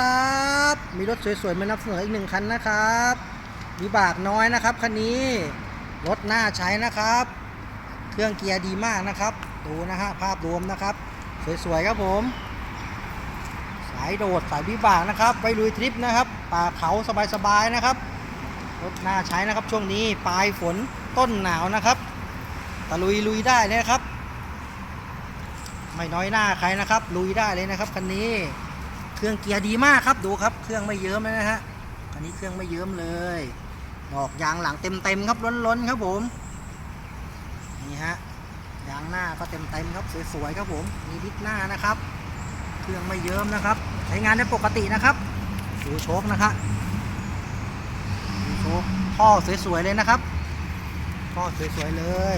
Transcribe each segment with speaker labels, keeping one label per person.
Speaker 1: ครับ มีรถสวยๆ มานำเสนออีกหนึ่งคันนะครับวิบากน้อยนะครับคันนี้ รถน่าใช้นะครับ เครื่องเกียร์ดีมากนะครับ ดูนะฮะภาพรวมนะครับ สวยๆครับผม สายโดดสายวิบากนะครับ ไปลุยทริปนะครับ ป่าเขาสบายๆนะครับ รถน่าใช้นะครับช่วงนี้ปลายฝนต้นหนาวนะครับตะลุยลุยได้เลยครับ ไม่น้อยหน้าใครนะครับ ลุยได้เลยนะครับคันนี้ เครื่องเกียร์ดีมากครับดูครับ เครื่องไม่เยิ้มนะฮะคันนี้เครื่องไม่เยิ้มเลยดอกยางหลังเต็มๆครับล้นๆครับผมนี่ฮะยางหน้าก็เต็มๆครับสวยๆครับผมมีดิสหน้านะครับ เครื่องไม่เยิ้มนะครับ ใช้งานได้ปกตินะครับดูโชคนะครับดูโชคท่อสวยๆเลยนะครับท่อสวยๆเลย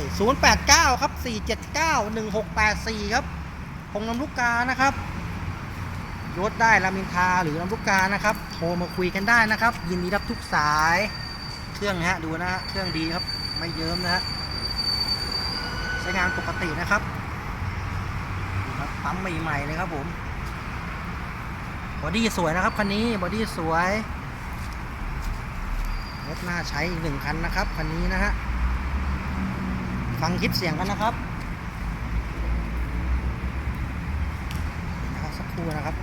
Speaker 1: 089 ครับ 479 1684 ครับพงน้ำลูกกานะครับ รถได้รามินทาหรือน้ำลูกกานะครับโทรมาคุยกันได้นะครับ ยินดีรับทุกสายเครื่องนะฮะดูนะฮะเครื่องดีครับไม่เยิ้มนะฮะใช้งานปกตินะครับดูครับปั๊มใหม่ๆเลยครับผมบอดี้สวยนะครับคันนี้บอดี้สวยรถน่าใช้อีกหนึ่งคันนะครับคันนี้นะฮะฟังคลิปเสียงกันนะครับนะครับสักครู่นะครับ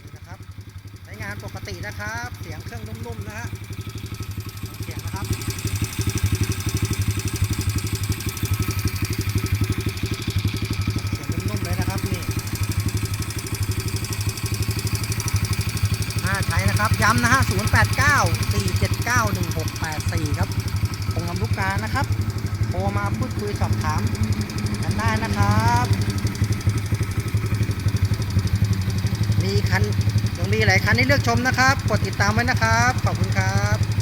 Speaker 1: นี่นะครับใช้ งานปกตินะครับ เสียงเครื่องนุ่มๆนะฮะเสียงนะครับเสียงนุ่มๆเลยนะครับนี่น่าใช้นะครับย้ำนะฮะ089 479 1684 ครับคงนำลูกกานะครับโทรมาพูดคุยสอบถามกันได้นะครับ มีคัน มีหลายคันให้เลือกชมนะครับ กดติดตามไว้นะครับ ขอบคุณครับ